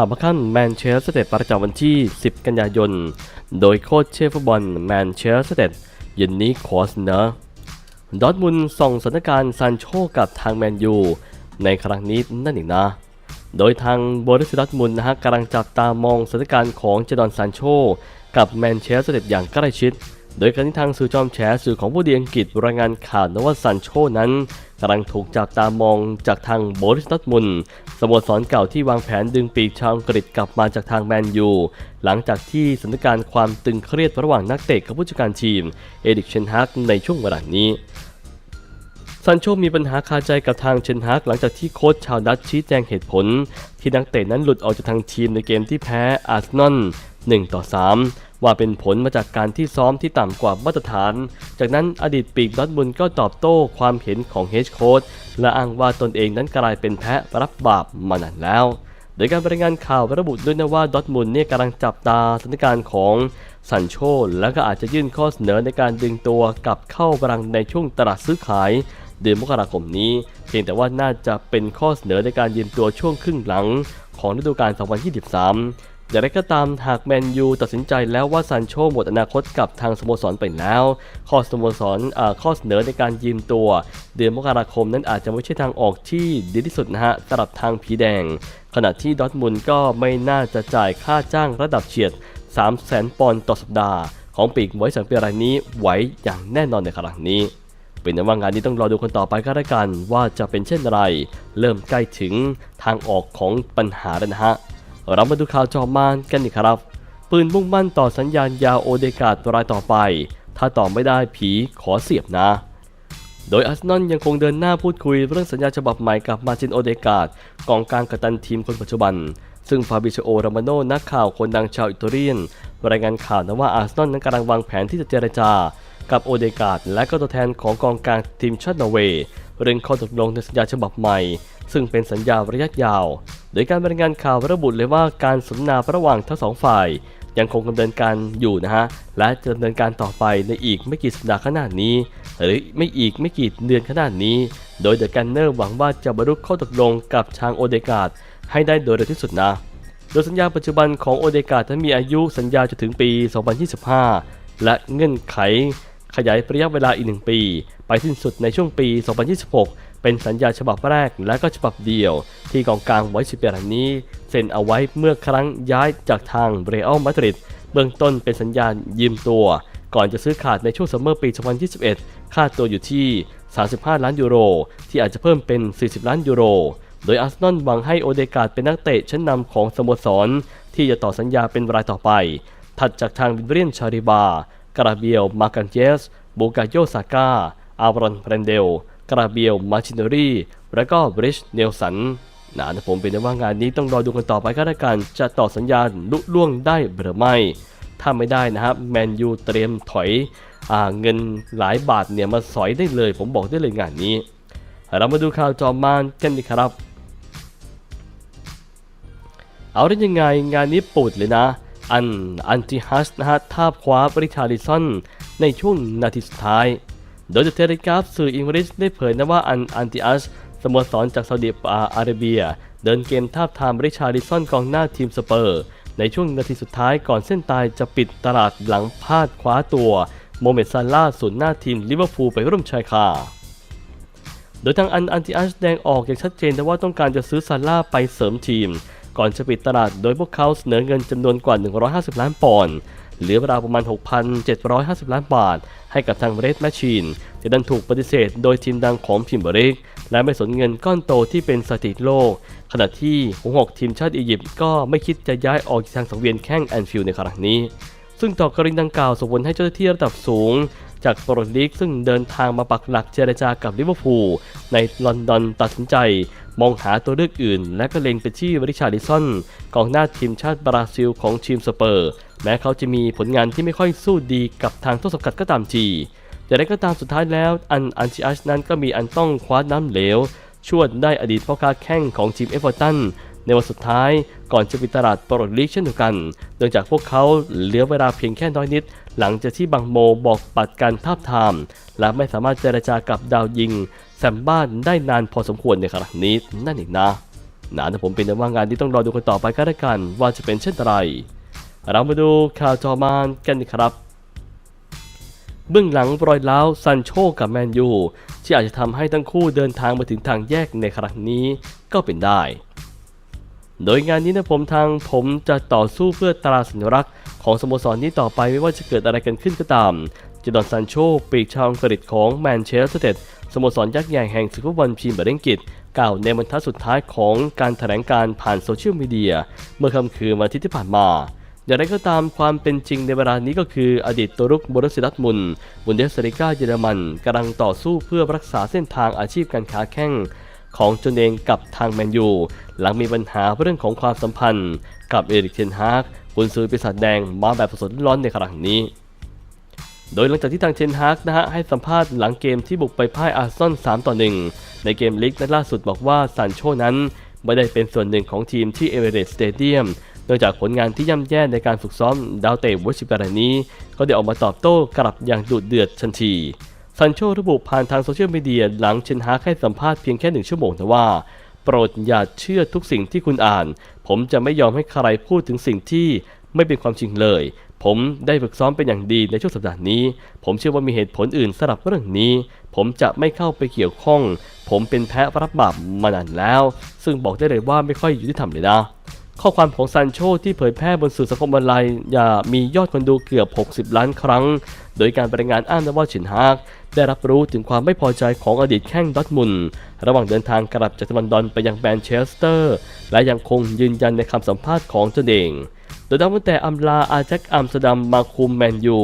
ข่าวมาขั้นแมนเชสเตอร์ประจำวันที่ 10 กันยายน โดยโค้ชเชฟฟุตบอลแมนเชสเตอร์เย็นนี้ขอเสนอดอทมุนส่งสถานการณ์ซานโชกับทางแมนยูในครั้งนี้นั่นเองนะ โดยทางบริสดอทมุนนะฮะกำลังจับตามองสถานการณ์ของเจดอนซานโชกับแมนเชสเตอร์อย่างใกล้ชิด โดยการที่ทางสื่อจอมแฉสื่อของผู้ดีอังกฤษรายงานข่าวนะว่าซันโชนั้น กำลังถูกจับตามองจากทางโบริสดอร์ทมุนสโมสรเก่าที่วางแผนดึงปีกชาวอังกฤษกลับมาจากทางแมนยูหลังจากที่สถานการณ์ความตึงเครียดระหว่างนักเตะกับผู้จัดการทีม เอดิกเชนฮักในช่วงเวลานี้ซันโชมีปัญหาคาใจกับทางเชนฮักหลังจากที่โค้ชชาวดัตช์ชี้แจงเหตุผล ที่นักเตะนั้นหลุดออกจากทางทีมในเกมที่แพ้อาร์เซนอล1ต่อ3 ว่าเป็นผลมาจากการที่ซ้อมที่ต่ำกว่ามาตรฐาน จากนั้นอดีตปีกดอทมุนก็ตอบโต้ความเห็นของเฮดโค้ชและอ้างว่าตนเองนั้นกลายเป็นแพะรับบาปมานานแล้ว โดยการรายงานข่าวระบุด้วยนะว่าดอทมุนเนี่ยกำลังจับตาสถานการณ์ของซันโชและก็อาจจะยื่นข้อเสนอในการดึงตัวกลับเข้าบรังในช่วงตลาดซื้อขายเดือนมกราคมนี้ เพียงแต่ว่าน่าจะเป็นข้อเสนอในการยืมตัวช่วงครึ่งหลังของฤดูกาล 2023 อย่างไรก็ตามหากแมนยูตัดสินใจแล้วว่าซันโชหมดอนาคตกับทางสโมสรไปแล้ว ข้อสโมสรข้อเสนอในการยืมตัว เดือนมกราคมนั้นอาจจะไม่ใช่ทางออกที่ดีที่สุดนะฮะสำหรับทางผีแดง ขณะที่ดอทมุนก็ไม่น่าจะจ่ายค่าจ้างระดับเฉียด 3 0 0 0 0ปอนด์ต่อสัปดาห์ ของปีกไว้สังเปียรายนี้ไว้อย่างแน่นอนในครั้งนี้เป็นแต่ว่างานนี้ต้องรอดูคนต่อไปก็แล้วกันว่าจะเป็นเช่นไร เริ่มใกล้ถึงทางออกของปัญหาแล้วนะฮะ เรามาดูข่าวจอมานกันอีกครับ ปืนมุ่งมั่นต่อสัญญาณยาโอเดกาดรายต่อไป ถ้าต่อไม่ได้ผีขอเสียบนะ โดยอาร์เซนอลยังคงเดินหน้าพูดคุยเรื่องสัญญาฉบับใหม่กับมาจินโอเดกาดกองกลางกัปตันทีมคนปัจจุบัน ซึ่งฟาบิโชโอรามาโนนักข่าวคนดังชาวอิตาเลียน รายงานข่าวนะว่าอาร์เซนอลนั้นกำลังวางแผนที่จะเจรจา กับโอเดกาดและก็ตัวแทนของกองกลางทีมชาตินอร์เวย์เรื่องข้อตกลงในสัญญาฉบับใหม่ ซึ่งเป็นสัญญาระยะยาว โดยการรายงานข่าวระบุเลยว่าการสนทนาระหว่างทั้งสองฝ่าย ยังคงดำเนินการอยู่นะฮะ และจะดำเนินการต่อไปในอีกไม่กี่สัปดาห์ข้างหน้านี้ หรือไม่อีกไม่กี่เดือนข้างหน้านี้ โดยเดอะกันเนอร์หวังว่าจะบรรลุข้อตกลงกับทางโอเดกาดให้ได้โดยเร็วที่สุดนะ โดยสัญญาปัจจุบันของโอเดกาดนั้นมีอายุสัญญาจนถึงปี 2025 และเงื่อนไขขยายระยะเวลาอีกหนึ่งปี ไปสิ้นสุดในช่วงปี 2026 เป็นสัญญาฉบับแรกและก็ฉบับเดียว ที่กองกลางไว้สิบเดือนนี้เซ็นเอาไว้เมื่อครั้งย้ายจากทางเรอัลมาดริดเบื้องต้นเป็นสัญญายืมตัว ก่อนจะซื้อขาดในช่วงซัมเมอร์ปี 2021 ค่าตัวอยู่ที่ 35 ล้านยูโร ที่อาจจะเพิ่มเป็น 40 ล้านยูโร โดยอาร์เซนอลหวังให้โอเดกาดเป็นนักเตะชั้นนำของสโมสร ที่จะต่อสัญญาเป็นรายต่อไป ถัดจากทางวิลเลียนชาริบากราเบียล มากันเจส บูกาโยซาก้า อารอนเพรนเดล กราเบียลมาชินเนอรี่และก็บริชเนลสันนะนะผมเป็นว่างานนี้ต้องรอดูกันต่อไปก็แล้วกันจะต่อสัญญาณลุล่วงได้หรือไม่ ถ้าไม่ได้นะครับแมนยูเตรียมถอยอเงินหลายบาทเนี่ยมาสอยได้เลย ผมบอกได้เลยงานนี้ เรามาดูข่าวจอมมานกันดีครับ เอาได้ยังไงงานนี้ปูดเลยนะ อันอันติฮัสนะฮะทาบคว้าบริชาริสันในช่วงนาทีสุดท้าย โดยเทเลกราฟสื่ออังกฤษได้เผยนะว่าอันอันติอัสสโมสรจากซาอุดิอาระเบีย เดินเกมทาบทามบริชาริสันกองหน้าทีมสเปอร์ ในช่วงนาทีสุดท้ายก่อนเส้นตายจะปิดตลาดหลังพลาดคว้าตัวโมเมดซาล่าห์ศูนย์หน้าทีมลิเวอร์พูลไปร่วมชายคาโดยทางอันอันติอัสแสดงออกอย่างชัดเจนนะว่าต้องการจะซื้อซาร่าไปเสริมทีม ก่อนจะปิดตลาดโดยพวกเขาเสนอเงินจำนวนกว่า 150 ล้านปอนด์ เหลือราวประมาณ 6,750 ล้านบาท ให้กับทางเรดแมชชีนที่ดันถูกปฏิเสธโดยทีมดังของพิมเบริก และไม่สนเงินก้อนโตที่เป็นสถิติโลก ขณะที่หัวหกทีมชาติอียิปต์ก็ไม่คิดจะย้ายออกจากทางสังเวียนแข้งแอนฟิลในครั้งนี้ ซึ่งต่อกรณีดังกล่าวส่งผลให้เจ้าหน้าที่ระดับสูงจากโปรลีกซึ่งเดินทางมาปักหลักเจรจากับลิเวอร์พูลในลอนดอนตัดสินใจ มองหาตัวเลือกอื่น และก็เล็งไปที่วริชาริสันกองหน้าทีมชาติบราซิลของทีมสเปอร์ แม้เขาจะมีผลงานที่ไม่ค่อยสู้ดีกับทางต้นสังกัดก็ตามทีแต่ใดก็ตามสุดท้ายแล้ว อันอันชิอัชนั้นก็มีอันต้องคว้าน้ำเหลว ชวดได้อดีตพ่อค้าแข้งของทีมเอฟเวอร์ตันในวันสุดท้ายก่อนจะปิดตลาดโปรลีกเช่นเดียวกัน เนื่องจากพวกเขาเหลือเวลาเพียงแค่น้อยนิด หลังจากที่บังโมบอกปัดการทาบทาม และไม่สามารถเจรจากับดาวยิง แซมบ้านได้นานพอสมควรในครั้งนี้นั่นเองนะนะแต่ผมเป็นแต่ว่างานที่ต้องรอดูกันต่อไปก็แล้วกัน ว่าจะเป็นเช่นไร เรามาดูข่าวจอมานกันครับ เบื้องหลังรอยร้าซันโชกับแมนยูที่อาจจะทำให้ทั้งคู่เดินทางมาถึงทางแยกในครั้งนี้ก็เป็นได้ โดยงานนี้นะผมทางผมจะต่อสู้เพื่อตราสัญลักษณ์ของสโมสรนี้ต่อไปไม่ว่าจะเกิดอะไรกันขึ้นก็ตาม จดอนซันโชปีกชาวอังกฤษของแมนเชสเตอร์เตดสโมสรยักษ์ใหญ่แห่งศึกฟุตบอลพรีเมียร์ลีกอังกฤษกล่าวในบรรทัดสุดท้ายของการแถลงการผ่านโซเชียลมีเดียเมื่อค่ำคืนวันอาทิตย์ที่ผ่านมา อย่างไรก็ตามความเป็นจริงในเวลานี้ก็คืออดีตตัวรุกบรุสซิดัตมุนบุนเดสลิกาเยอรมันกำลังต่อสู้เพื่อรักษาเส้นทางอาชีพการค้าแข่งของตนเองกับทางแมนยูหลังมีปัญหาเรื่องของความสัมพันธ์ กับเอริกเทนฮากกุนซือปีศาจแดงมาแบบสดร้อนในครั้งนี้ โดยหลังจากที่ทางเทนฮากนะฮะให้สัมภาษณ์หลังเกมที่บุกไปพ่ายอาร์ซอล3ต่อ1ในเกมลีกนัดล่าสุดบอกว่าซานโชนั้นไม่ได้เป็นส่วนหนึ่งของทีมที่เอเวอเรสต์สเตเดียมเนื่องจากผลงานที่ย่ำแย่ในการฝึกซ้อมดาวเตะวอชิบารานี้ ก็ได้ออกมาตอบโต้กลับอย่างดุเดือดทันทีซันโชระบุผ่านทางโซเชียลมีเดียหลังเชนฮากให้สัมภาษณ์เพียงแค่หนึ่งชั่วโมงนะว่า โปรดอย่าเชื่อทุกสิ่งที่คุณอ่าน ผมจะไม่ยอมให้ใครพูดถึงสิ่งที่ไม่เป็นความจริงเลย ผมได้ฝึกซ้อมเป็นอย่างดีในช่วงสัปดาห์นี้ ผมเชื่อว่ามีเหตุผลอื่นสำหรับเรื่องนี้ ผมจะไม่เข้าไปเกี่ยวข้อง ผมเป็นแพ้รับบาปมานานแล้ว ซึ่งบอกได้เลยว่าไม่ค่อยยุติธรรมเลยนะข้อความของซันโชที่เผยแพร่บนสื่อสังคมออนไลน์อย่ามียอดคนดูเกือบ 60 ล้านครั้ง โดยการรายงานอ้างนว่าฉินฮากได้รับรู้ถึงความไม่พอใจของอดีตแข้งดอทมุนระหว่างเดินทางกลับจากลอนดอนไปยังแมนเชสเตอร์ และยังคงยืนยันในคำสัมภาษณ์ของตนเอง โดยดังแต่อำลาอาแจ็คอัมสตัมมาคุมแมนยู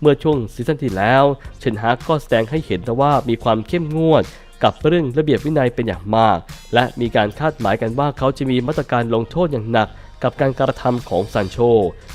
เมื่อช่วงซีซั่นที่แล้ว เชนฮากก็แสดงให้เห็นว่ามีความเข้มงวดกับเรื่องระเบียบวินัยเป็นอย่างมาก และมีการคาดหมายกันว่าเขาจะมีมาตรการลงโทษอย่างหนัก กับการกระทำของซันโช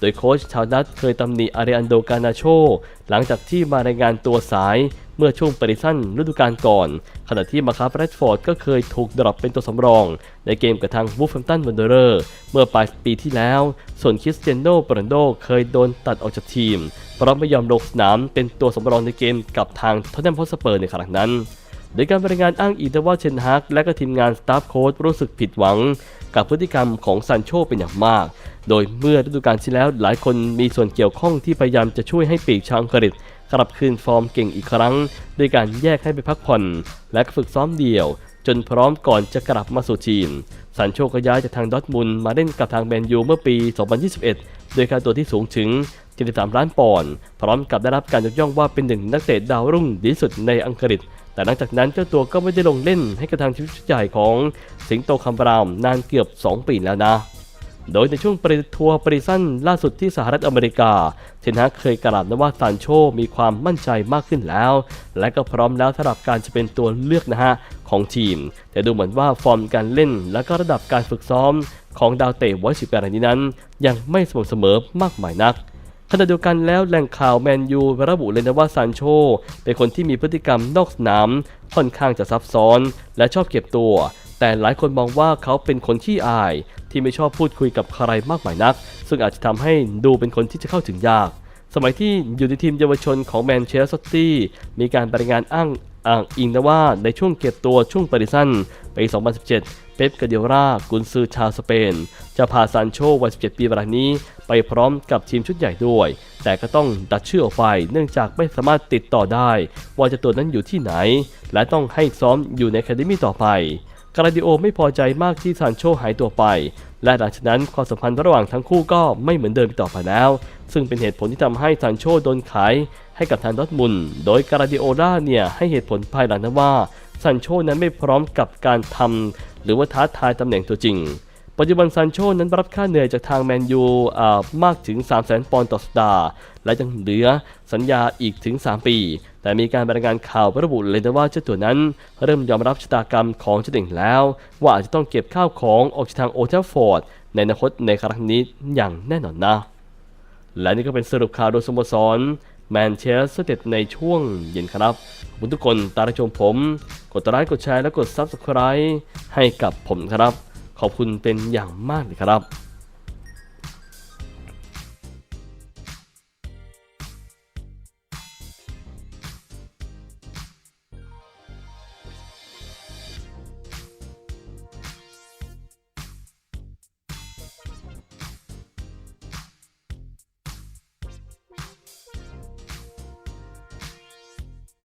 โดยโค้ชชาวดัตเคยตำหนิอาริอันโดกานาโช หลังจากที่มารายงานตัวสายเมื่อช่วงปริสั้นฤดูกาลก่อน ขณะที่มาคาแรดฟอร์ดก็เคยถูกดรอปเป็นตัวสำรอง ในเกมกับทางวูฟแฮมตันวันเดอร์เมื่อปลายปีที่แล้ว ส่วนคริสเตียโนโปรนโดเคยโดนตัดออกจากทีม เพราะไม่ยอมลงสนามเป็นตัวสำรองในเกมกับทางทอตแนมฮอสเปอร์ในครั้งนั้น โดยการรายงานอ้างอีกว่าเชนฮากและก็ทีมงานสตาฟโค้ชรู้สึกผิดหวัง กับพฤติกรรมของซันโชเป็นอย่างมาก โดยเมื่อฤดูกาลที่แล้วหลายคนมีส่วนเกี่ยวข้องที่พยายามจะช่วยให้ปีกชาวอังกฤษกลับคืนฟอร์มเก่งอีกครั้ง ด้วยการแยกให้ไปพักผ่อน และฝึกซ้อมเดี่ยว จนพร้อมก่อนจะกลับมาสู่ทีมซันโชก็ย้ายจากทางดอทมุนมาเล่นกับทางแมนยูเมื่อปี 2021 โดยค่าตัวที่สูงถึง 73 ล้านปอนด์พร้อมกับได้รับการยกย่องว่าเป็นหนึ่งนักเตะดาวรุ่งดีสุดในอังกฤษ แต่หลังจากนั้นเจ้าตัวก็ไม่ได้ลงเล่นให้กับทางทีมชุดใหญ่ของสิงโตคัมบรามนานเกือบ 2 ปีแล้วนะ โดยในช่วงปริทัวร์ปริสั้นล่าสุดที่สหรัฐอเมริกา เทนฮากเคยกล่าวนะว่าซานโชมีความมั่นใจมากขึ้นแล้ว และก็พร้อมแล้วสำหรับการจะเป็นตัวเลือกนะฮะของทีม แต่ดูเหมือนว่าฟอร์มการเล่นและก็ระดับการฝึกซ้อมของดาวเตะไวสิบแปดรายนี้นั้น ยังไม่สม่ำเสมอมากมายนัก ขณะเดียวกันแล้วแหล่งข่าวแมนยูระบุเลยนะว่าซานโช เป็นคนที่มีพฤติกรรมนอกสนามค่อนข้างจะซับซ้อน และชอบเก็บตัว แต่หลายคนมองว่าเขาเป็นคนขี้อาย ที่ไม่ชอบพูดคุยกับใครมากมายนัก ซึ่งอาจจะทำให้ดูเป็นคนที่จะเข้าถึงยาก สมัยที่อยู่ในทีมเยาวชนของแมนเชสเตอร์ซิตี้มีการรายงานอ้างอ้างอิงนะว่าในช่วงเก็บตัวช่วงปริสันปี 2017 เป๊ปกาเดียรากุนซือชาวสเปน จะพาซานโชวัย 17 ปีรายนี้ ไปพร้อมกับทีมชุดใหญ่ด้วย แต่ก็ต้องตัดชื่อออกไปเนื่องจากไม่สามารถติดต่อได้ ว่าจะตัวนั้นอยู่ที่ไหน และต้องให้ซ้อมอยู่ในแคดมี่ต่อไปกราดิโอไม่พอใจมากที่ซานโชหายตัวไป และหลังจากนั้นความสัมพันธ์ระหว่างทั้งคู่ก็ไม่เหมือนเดิมต่อไปแล้ว ซึ่งเป็นเหตุผลที่ทำให้ซานโชโดนขายให้กับทางดอร์ทมุนโดยกราดิโอล่าเนี่ยให้เหตุผลภายหลังนั้นว่าซานโชนั้นไม่พร้อมกับการทำ หรือว่าท้าทายตำแหน่งตัวจริง ปัจจุบันซานโชนั้นรับค่าเหนื่อยจากทางแมนยูมากถึง 3 0 0 0 0 0 ปอนด์ต่อสัปดาห์ และยังเหลือสัญญาอีกถึง 3 ปี แต่มีการรายงานข่าวระบุเลยนะว่าเจ้าตัวนั้น เริ่มยอมรับชะตากรรมของเจ้าเด่งแล้ว ว่าอาจจะต้องเก็บข้าวของออกจากทางโอเทลฟอร์ดในอนาคตในครั้งนี้อย่างแน่นอนนะ และนี่ก็เป็นสรุปข่าวโดยสโมสร แมนเชสเตอร์ในช่วงเย็นครับขอบคุณทุกคนตามรับชมผม กดไลค์กดแชร์และกด Subscribe ให้กับผมครับ ขอบคุณเป็นอย่างมากเลยครับ